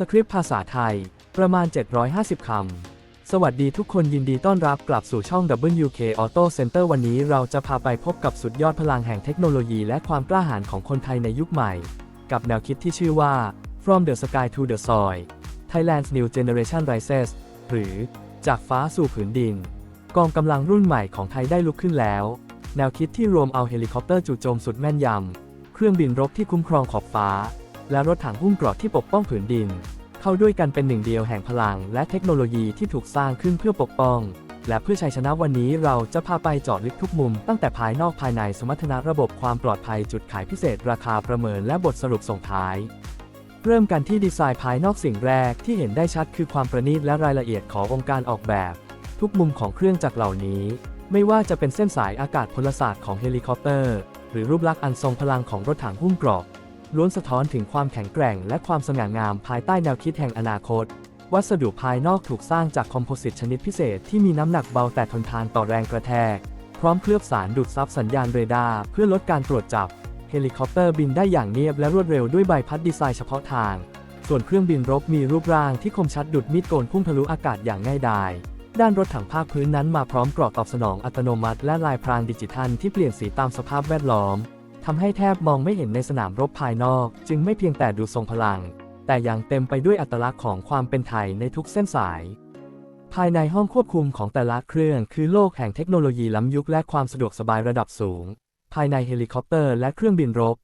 สคริปต์ภาษาไทย ประมาณ 750 คำ สวัสดีทุกคนยินดีต้อนรับกลับสู่ช่อง WK Auto Center วันนี้เราจะพาไปพบกับสุดยอดพลังแห่งเทคโนโลยีและความกล้าหาญของคนไทยในยุคใหม่ กับแนวคิดที่ชื่อว่า From the Sky to the Soil Thailand's New Generation Rises หรือจากฟ้าสู่ผืนดิน กองกำลังรุ่นใหม่ของไทยได้ลุกขึ้นแล้ว แนวคิดที่รวมเอาเฮลิคอปเตอร์จู่โจมสุดแม่นยำ เครื่องบินรบที่คุ้มครองขอบฟ้า และรถถังหุ้มเกราะที่ปกป้องผืนดิน เข้าด้วยกันเป็นหนึ่งเดียวแห่งพลัง และเทคโนโลยีที่ถูกสร้างขึ้นเพื่อปกป้อง และเพื่อชัยชนะวันนี้เราจะพาไปเจาะลึกทุกมุม ตั้งแต่ภายนอกภายในสมรรถนะระบบความปลอดภัยจุดขายพิเศษราคาประเมินและบทสรุปส่งท้ายเริ่มกันที่ดีไซน์ภายนอกสิ่งแรกที่เห็นได้ชัดคือความประณีตและรายละเอียดขององค์การออกแบบ ทุกมุมของเครื่องจักรเหล่านี้ ไม่ว่าจะเป็นเส้นสายอากาศพลศาสตร์ของเฮลิคอปเตอร์ หรือรูปลักษณ์อันทรงพลังของรถถังหุ้มเกราะ ล้วนสะท้อนถึงความแข็งแกร่งและความสง่างามภายใต้แนวคิดแห่งอนาคต วัสดุภายนอกถูกสร้างจากคอมโพสิตชนิดพิเศษที่มีน้ำหนักเบาแต่ทนทานต่อแรงกระแทก พร้อมเคลือบสารดูดซับสัญญาณเรดาร์เพื่อลดการตรวจจับ เฮลิคอปเตอร์บินได้อย่างเนียบและรวดเร็วด้วยใบพัดดีไซน์เฉพาะทาง ส่วนเครื่องบินรบมีรูปร่างที่คมชัดดุดมีดโกนพุ่งทะลุอากาศอย่างง่ายดายด้านรถถังภาคพื้นนั้นมาพร้อมกรอบตอบสนองอัตโนมัติ และลายพรางดิจิทัลที่เปลี่ยนสีตามสภาพแวดล้อม ทำให้แทบมองไม่เห็นในสนามรบภายนอก จึงไม่เพียงแต่ดูทรงพลัง แต่ยังเต็มไปด้วยอัตลักษณ์ของความเป็นไทยในทุกเส้นสาย ภายในห้องควบคุมของแต่ละเครื่องคือโลกแห่งเทคโนโลยีล้ำยุคและความสะดวกสบายระดับสูง ภายในเฮลิคอปเตอร์และเครื่องบินรบ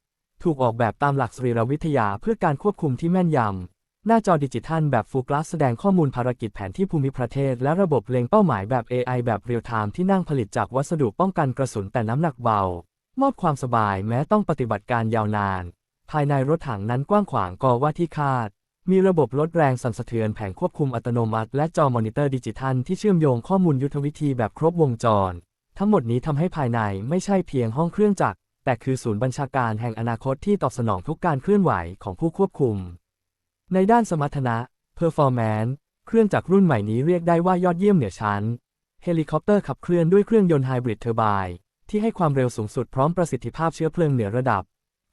ถูกออกแบบตามหลักสรีรวิทยาเพื่อการควบคุมที่แม่นยำหน้าจอดิจิทัลแบบฟูกลาสแสดงข้อมูลภารกิจแผนที่ภูมิประเทศ และระบบเล็งเป้าหมายแบบ AI แบบเรียลไทม์ที่นั่งผลิตจากวัสดุป้องกันกระสุนแต่น้ำหนักเบา มอบความสบายแม้ต้องปฏิบัติการยาวนาน ภายในรถถังนั้นกว้างขวางกอว่าที่คาด มีระบบลดแรงสั่นสะเทือนแผงควบคุมอัตโนมัติ และจอมอนิเตอร์ดิจิทัลที่เชื่อมโยงข้อมูลยุทธวิธีแบบครบวงจร ทั้งหมดนี้ทำให้ภายในไม่ใช่เพียงห้องเครื่องจักร แต่คือศูนย์บัญชาการแห่งอนาคตที่ตอบสนองทุกการเคลื่อนไหวของผู้ควบคุม ในด้านสมรรถนะ Performance เครื่องจักรรุ่นใหม่นี้เรียกได้ว่ายอดเยี่ยมเหนือชั้น เฮลิคอปเตอร์ขับเคลื่อนด้วยเครื่องยนต์ไฮบริดเทอร์ไบน์ ที่ให้ความเร็วสูงสุดพร้อมประสิทธิภาพเชื้อเพลิงเหนือระดับ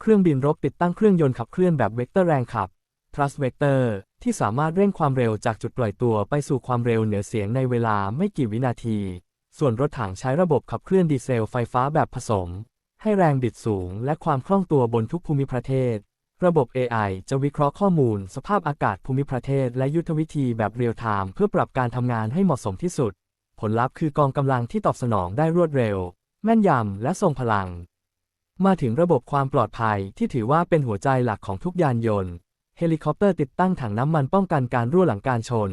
เครื่องบินรบติดตั้งเครื่องยนต์ขับเคลื่อนแบบเวกเตอร์แรงขับ thrust vector ที่สามารถเร่งความเร็วจากจุดปล่อยตัวไปสู่ความเร็วเหนือเสียงในเวลาไม่กี่วินาที ส่วนรถถังใช้ระบบขับเคลื่อนดีเซลไฟฟ้าแบบผสม ให้แรงบิดสูงและความคล่องตัวบนทุกภูมิประเทศ ระบบ AI จะวิเคราะห์ข้อมูล สภาพอากาศภูมิประเทศ และยุทธวิธีแบบเรียลไทม์เพื่อปรับการทำงานให้เหมาะสมที่สุด ผลลัพธ์คือกองกำลังที่ตอบสนองได้รวดเร็ว แม่นยำและทรงพลัง มาถึงระบบความปลอดภัยที่ถือว่าเป็นหัวใจหลักของทุกยานยนต์ เฮลิคอปเตอร์ติดตั้งถังน้ำมันป้องกันการรั่วหลังการชน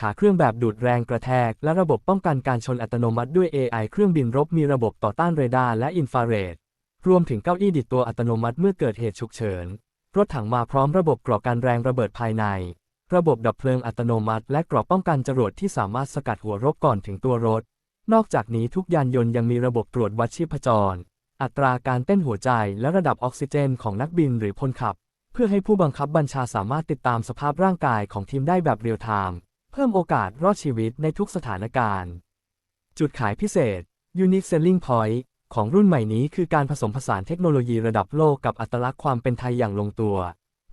ขาเครื่องแบบดูดแรงกระแทก และระบบป้องกันการชนอัตโนมัติด้วย AI เครื่องบินรบมีระบบต่อต้านเรดาร์และอินฟราเรด รวมถึงเก้าอี้ดิดตัวอัตโนมัติเมื่อเกิดเหตุฉุกเฉิน รถถังมาพร้อมระบบกรอการแรงระเบิดภายใน ระบบดับเพลิงอัตโนมัติ และกรอบป้องกันจรวดที่สามารถสกัดหัวรบก่อนถึงตัวรถ นอกจากนี้ทุกยานยนต์ยังมีระบบตรวจวัดชีพจร อัตราการเต้นหัวใจและระดับออกซิเจนของนักบินหรือพลขับ เพื่อให้ผู้บังคับบัญชาสามารถติดตามสภาพร่างกายของทีมได้แบบเรียลไทม์เพิ่มโอกาสรอดชีวิตในทุกสถานการณ์ จุดขายพิเศษ Unique Selling Point ของรุ่นใหม่นี้คือการผสมผสานเทคโนโลยีระดับโลกกับอัตลักษณ์ความเป็นไทยอย่างลงตัว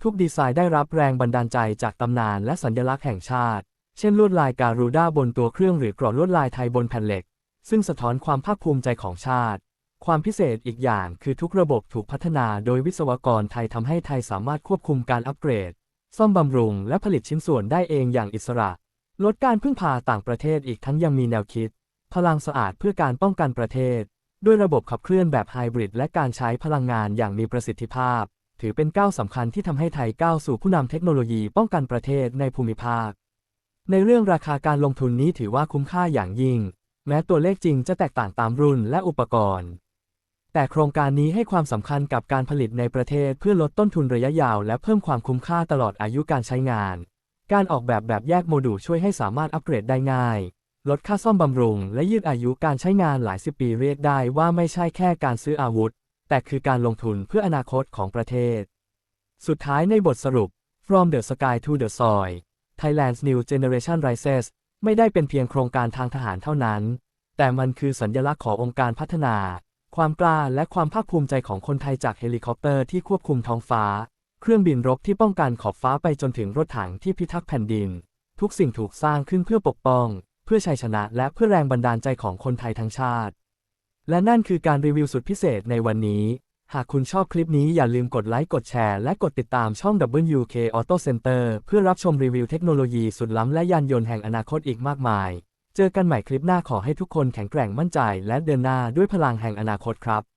ทุกดีไซน์ได้รับแรงบันดาลใจจากตำนานและสัญลักษณ์แห่งชาติ เช่นลวดลายการูด้าบนตัวเครื่องหรือกรอบลวดลายไทยบนแผ่นเหล็ก ซึ่งสะท้อนความภาคภูมิใจของชาติ ความพิเศษอีกอย่างคือทุกระบบถูกพัฒนาโดยวิศวกรไทยทำให้ไทยสามารถควบคุมการอัปเกรด ซ่อมบำรุง และผลิตชิ้นส่วนได้เองอย่างอิสระ ลดการพึ่งพาต่างประเทศอีกทั้งยังมีแนวคิด พลังสะอาดเพื่อการป้องกันประเทศ ด้วยระบบขับเคลื่อนแบบไฮบริดและการใช้พลังงานอย่างมีประสิทธิภาพ ถือเป็นก้าวสำคัญที่ทำให้ไทยก้าวสู่ผู้นำเทคโนโลยีป้องกันประเทศในภูมิภาค ในเรื่องราคาการลงทุนนี้ถือว่าคุ้มค่าอย่างยิ่ง แม้ตัวเลขจริงจะแตกต่างตามรุ่นและอุปกรณ์ แต่โครงการนี้ให้ความสำคัญกับการผลิตในประเทศเพื่อลดต้นทุนระยะยาวและเพิ่มความคุ้มค่าตลอดอายุการใช้งาน การออกแบบแบบแยกโมดูลช่วยให้สามารถอัปเกรดได้ง่าย ลดค่าซ่อมบำรุง และยืดอายุการใช้งานหลายสิบปีเรียกได้ว่าไม่ใช่แค่การซื้ออาวุธ แต่คือการลงทุนเพื่ออนาคตของประเทศ สุดท้ายในบทสรุป From the Sky to the Soil Thailand's New Generation Rises ไม่ได้เป็นเพียงโครงการทางทหารเท่านั้น แต่มันคือสัญลักษณ์ขององค์การพัฒนา ความกล้าและความภาคภูมิใจของคนไทยจากเฮลิคอปเตอร์ที่ควบคุมท้องฟ้า เครื่องบินรบที่ป้องกันขอบฟ้าไปจนถึงรถถังที่พิทักษ์แผ่นดิน ทุกสิ่งถูกสร้างขึ้นเพื่อปกป้อง เพื่อชัยชนะและเพื่อแรงบันดาลใจของคนไทยทั้งชาติ และนั่นคือการรีวิวสุดพิเศษในวันนี้ หากคุณชอบคลิปนี้อย่าลืมกดไลค์กดแชร์และกดติดตามช่อง WK Auto Center เพื่อรับชมรีวิวเทคโนโลยีสุดล้ำและยานยนต์แห่งอนาคตอีกมากมาย เจอกันใหม่คลิปหน้าขอให้ทุกคนแข็งแกร่งมั่นใจและเดินหน้าด้วยพลังแห่งอนาคตครับ